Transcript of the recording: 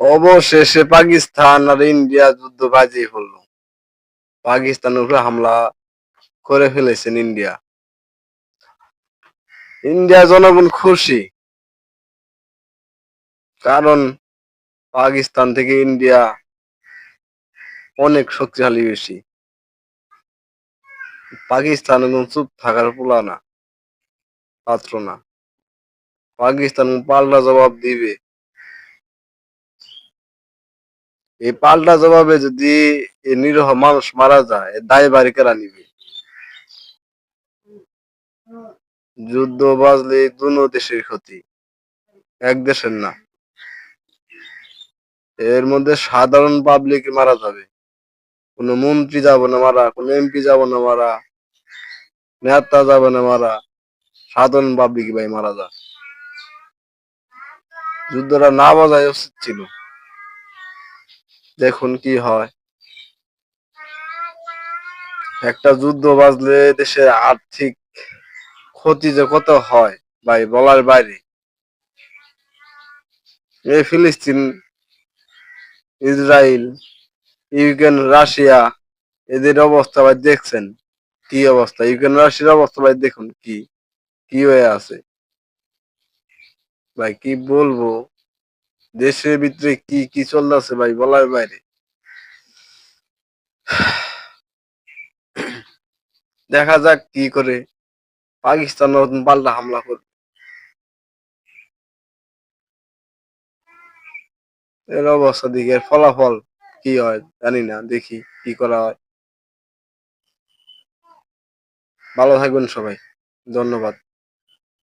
অবশেষে পাকিস্তান আর ইন্ডিয়া যুদ্ধ বাজিয়ে ফেলল। পাকিস্তানের উপরে হামলা করে ফেলেছেন ইন্ডিয়া। ইন্ডিয়া জনগণ খুশি। কারণ পাকিস্তান থেকে ইন্ডিয়া অনেক শক্তিশালী বেশি। পাকিস্তান একদম চুপ থাকার পোলা না পাত্র না। পাকিস্তান পাল্টা জবাব দিবে। এই পাল্টা জবাবে যদি নিরহ মানুষ মারা যায় দায় বাড়ি কেরা নিবে? যুদ্ধ বাজলে দুনো দেশের ক্ষতি, এক দেশের না। এর মধ্যে সাধারণ পাবলিক মারা যাবে। কোনো মন্ত্রী যাব না মারা, কোনো এমপি যাব না মারা, নেতা যাবে না মারা, সাধারণ পাবলিক ভাই মারা যা যুদ্ধটা না বাজায় উচিত ছিল। দেখুন কি হয়। একটা যুদ্ধ বাজলে দেশের আর্থিক ক্ষতি যে কত হয়, ভাই, বলার বাইরে। এই ফিলিস্তিন ইসরায়েল ইউক্রেন, রাশিয়া, এদের অবস্থা ভাই, দেখছেন? কি অবস্থা? ইউক্রেন, রাশিয়ার অবস্থা ভাই, দেখুন কি কি হয়ে আছে। ভাই, কি বলব? দেশের ভিতরে কি কি চলতেছে ভাই? বলার বাইরে। দেখা যাক কি করে পাকিস্তান নতুন পাল্টা হামলা করবে। এর অবস্থা দিকে ফলাফল কি হয় জানি না, দেখি কি করা হয়। ভালো থাকবেন সবাই। ধন্যবাদ।